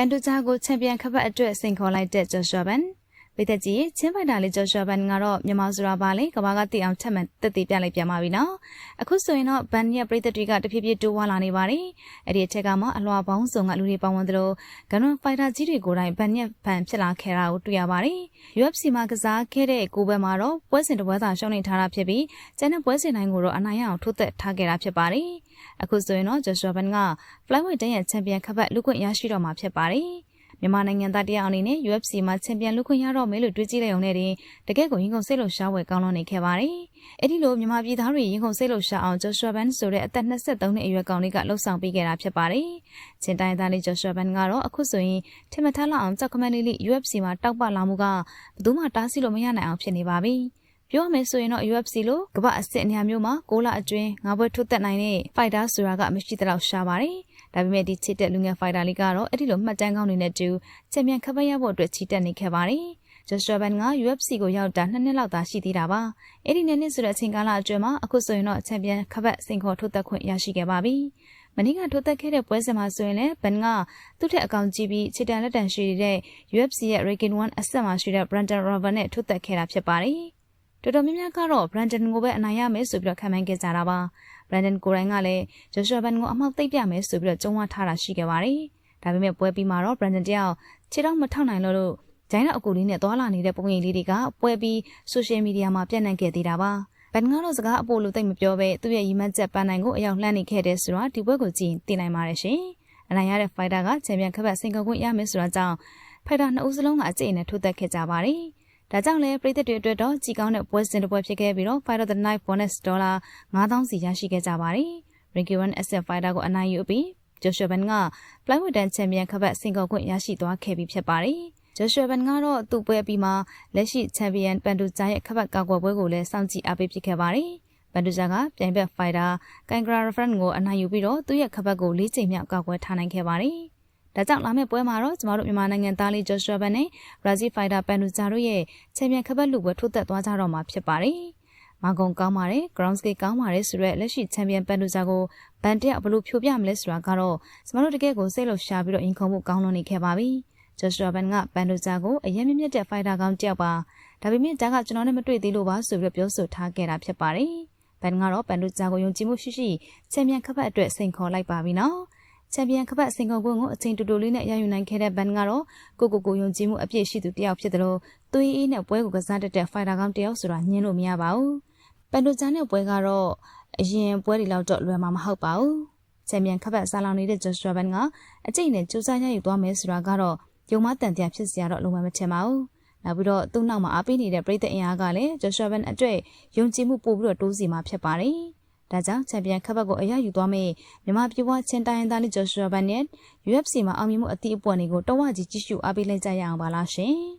ပန်တူဂျာကိုချန်ပီယံခပတ်အတွက်စင်ခေါ်လိုက်တဲ့ဂျော်ရှွာဘန် ပိသက်ကြီးချင်းဖိုက်တာလေးဂျော်ရှွာဘန်ကတော့မြန်မာဆိုတာပါလေကဘာကတိအောင်ထက်မှန်တက်တည်ပြလိုက်ပြန်ပါပြီနော်အခုဆိုရင်တော့ဘန်ရဲ့ပိသက်တွေကတဖြည်းဖြည်းတိုးဝါလာနေပါတယ်အဲ့ဒီအထက်ကမှအလွှာပေါင်းစုံကလူတွေပေါင်းဝင်သလိုဂန်နွန်ဖိုက်တာကြီးတွေကိုယ်တိုင်ဘန်ရဲ့ဖန်ဖြစ်လာခဲ့တာကိုတွေ့ရပါတယ် UFC မှာကစားခဲ့တဲ့ကိုဘက်မှာတော့ပွဲစဉ်တစ်ပွဲသာရှုံးနေထားတာဖြစ်ပြီးကျန်တဲ့ပွဲစဉ်တိုင်းကိုတော့အနိုင်ရအောင်ထိုးသက်ထားခဲ့တာဖြစ်ပါတယ်အခုဆိုရင်တော့ဂျော်ရှွာဘန်က flyweight တန်းရဲ့ချန်ပီယံခပတ်လူခွင့်ရရှိတော့မှာဖြစ်ပါတယ် မြန်မာနိုင်ငံသားတယောက်အနေနဲ့ UFC မှာချန်ပီယံလူခွင့်ရတော့မယ်လို့တွေးကြည့်လိုက်အောင်နဲ့တင်တကယ့်ကိုရင်ကုန်စိတ်လို့ရှားဝယ်ကောင်းလွန်နေခဲ့ပါတယ်။အဲ့ဒီလိုမြန်မာပြည်သားတွေရင်ကုန်စိတ်လို့ရှားအောင် Joshua Ban ဆိုတဲ့အသက်23နှစ်အရွယ်ကောင်လေးကလှုပ်ဆောင်ပေးခဲ့တာဖြစ်ပါတယ်။ချင်းတိုင်းသားလေး Joshua Ban ကတော့အခုဆိုရင်ထင်မထလောက်အောင်ကြောက်ကမန်လေးလေး UFC မှာတောက်ပလာမှုကဘယ်သူမှတားဆီးလို့မရနိုင်အောင်ဖြစ်နေပါပြီ။ ပြောရမယ်ဆိုရင်တော့ UFC လို့ကမ္ဘာအစစ်အများမျိုးမှာ6လအတွင်းငါးဘွဲထုတ်သက်နိုင်တဲ့ fighter ဆိုတာကမရှိသလောက်ရှားပါတယ်။ဒါပေမဲ့ဒီချစ်တဲ့လူငယ် fighter လေးကတော့အဲ့ဒီလိုမှတ်တမ်းကောင်းတွေနဲ့တူချန်ပီယံခပတ်ရဖို့အတွက်ချီတက်နေခဲ့ပါတယ်။ Joshua Ban က UFC ကိုရောက်တာနှစ်နှစ်လောက်သာရှိသေးတာပါ။အဲ့ဒီနှစ်နှစ်ဆိုတဲ့အချိန်ကာလအတွင်းမှာအခုဆိုရင်တော့ချန်ပီယံခပတ်စင်ခေါ်ထုတ်သက်ခွင့်ရရှိခဲ့ပါပြီ။မနေ့ကထုတ်သက်ခဲ့တဲ့ပွဲစဉ်မှာဆိုရင်လည်းဘန်ကသူ့ထက်အကောင်ကြီးပြီးခြေတံလက်တံရှိတဲ့ UFC ရဲ့ Ranking 1အဆက်မှာရှိတဲ့ Brandon Rover နဲ့ထုတ်သက်ခဲ့တာဖြစ်ပါတယ်။ တော်တော်များများကတော့ Brandon ကိုပဲအနိုင်ရမယ်ဆိုပြီးတော့ခံမှန်းခဲ့ကြတာပါ Brandon ကိုရိုင်းကလည်း Joshua Ban ကိုအမှောက်သိပ်ပြမယ်ဆိုပြီးတော့ကြုံဝထားတာရှိခဲ့ပါတယ်ဒါပေမဲ့ပွဲပြီးမှာတော့ Brandon တယောက်ခြေတော့မထောက်နိုင်လို့လို့ဂျိုင်းတော့အကူလေးနဲ့သွာလာနေတဲ့ပုံရိပ်လေးတွေကပွဲပြီး social media မှာပြန့်နှံ့ခဲ့သေးတာပါဘန်ကတော့စကားအပို့လို့သိမပြောပဲသူ့ရဲ့ရီမတ်ချက်ပန်းနိုင်ကိုအရောက်လှမ်းနေခဲ့တဲ့ဆိုတော့ဒီပွဲကိုကြည့်ရင်သိနိုင်ပါတယ်ရှင်အနိုင်ရတဲ့ fighter ကချန်ပီယံခပတ်စင်ကာပူရမယ်ဆိုတာကြောင့် fighter နှစ်ဦးစလုံးကအကျိတ်နဲ့ထိုးသက်ခဲ့ကြပါတယ် ဒါကြောင့်လည်းပြည်သက်တွေအတွက်တော့ကြီးကောင်းတဲ့ပွဲစဉ်တစ်ပွဲဖြစ်ခဲ့ပြီးတော့ Fight of the Night bonus ဒေါ်လာ9000စီရရှိခဲ့ကြပါတယ်။ Ranky 1 Asset Fighter ကိုအနိုင်ယူပြီး Joshua Ban က Flyweight တန်းချန်ပီယံခပတ်စင်ကောခွင့်ရရှိသွားခဲ့ပြီးဖြစ်ပါတယ်။ Joshua Ban ကတော့သူ့ပွဲပြီးမှလက်ရှိချန်ပီယံပန်တူဂျာရဲ့ခပတ်ကောက်ွယ်ပွဲကိုလည်းစောင့်ကြည့်အားပေးဖြစ်ခဲ့ပါတယ်။ပန်တူဂျာကပြိုင်ဘက်ဖိုင်တာကန်ဂရာရဖရန်ကိုအနိုင်ယူပြီးတော့သူ့ရဲ့ခပတ်ကို၄ချိန်မြောက်ကောက်ွယ်ထားနိုင်ခဲ့ပါတယ်။ ဒါကြောင့်လာမယ့်ပွဲမှာတော့ကျမတို့မြန်မာနိုင်ငံသားလေးဂျော့ရှွာဘန်နဲ့ဘရာဇီးဖိုင်တာပန်နူဂျာတို့ရဲ့ချန်ပီယံခပတ်လူပွဲထိုးသက်သွားကြတော့မှာဖြစ်ပါတယ်။မောင်ကုံကောင်းပါတယ် ground skate ကောင်းပါတယ်ဆိုတော့လက်ရှိချန်ပီယံပန်နူဂျာကိုဘန်တက်ဘလို့ဖြိုပြမလဲဆိုတာကတော့ကျမတို့တကယ်ကိုစိတ်လို့ရှာပြီးတော့အင်ခုံမှုကောင်းလွန်နေခဲ့ပါပြီ။ဂျော့ရှွာဘန်ကပန်နူဂျာကိုအရင်မြင့်မြတ်တဲ့ဖိုင်တာကောင်းတယောက်ပါ။ဒါပေမဲ့ဂျာကကျွန်တော်နဲ့မတွေ့သေးလို့ပါဆိုပြီးတော့ပြောဆိုထားခဲ့တာဖြစ်ပါတယ်။ဘန်ကတော့ပန်နူဂျာကိုယုံကြည်မှုရှိရှိချန်ပီယံခပတ်အတွက်စိန်ခေါ်လိုက်ပါပြီနော်။ ချန်ပီယံခပတ်စင်ကာပူကိုအချိန်တူတူလေးနဲ့ရယူနိုင်ခဲ့တဲ့ဘန်ကတော့ကိုကိုကိုယုံကြည်မှုအပြည့်ရှိသူတယောက်ဖြစ်တယ်လို့သွေးအေးနဲ့ပွဲကိုကစားတတ်တဲ့ဖိုင်တာကောင်တယောက်ဆိုတာညင်းလို့မရပါဘူးပန်တိုဂျာနဲ့ပွဲကတော့အရင်ပွဲတွေလောက်တော့လွယ်မှာမဟုတ်ပါဘူးချန်ပီယံခပတ်ဆာလောင်နေတဲ့ဂျော့ရှ်ဘန်ကအကျိတ်နဲ့စူးစမ်းရယူသွားမယ်ဆိုတာကတော့ယုံမတန်တရားဖြစ်စရာတော့လုံးဝမထင်ပါဘူးနောက်ပြီးတော့သူ့နောက်မှာအားပေးနေတဲ့ပြည်သက်အင်အားကလည်းဂျော့ရှ်ဘန်အတွက်ယုံကြည်မှုပို့ပြီးတော့တိုးစီမှာဖြစ်ပါတယ် ဒါကြောင့်ချန်ပီယံခပ်ဘက်ကိုအရယူသွားမယ့်မြန်မာပြည်ဝချင်းတိုင်းသားလေးဂျော်ရှွာဘန်နဲ့ UFC မှာအောင်မြင်မှုအသီးအပွင့်တွေကိုတဝကြီးကြည့်ရှုအားပေးလိုက်ကြရအောင်ပါလားရှင်။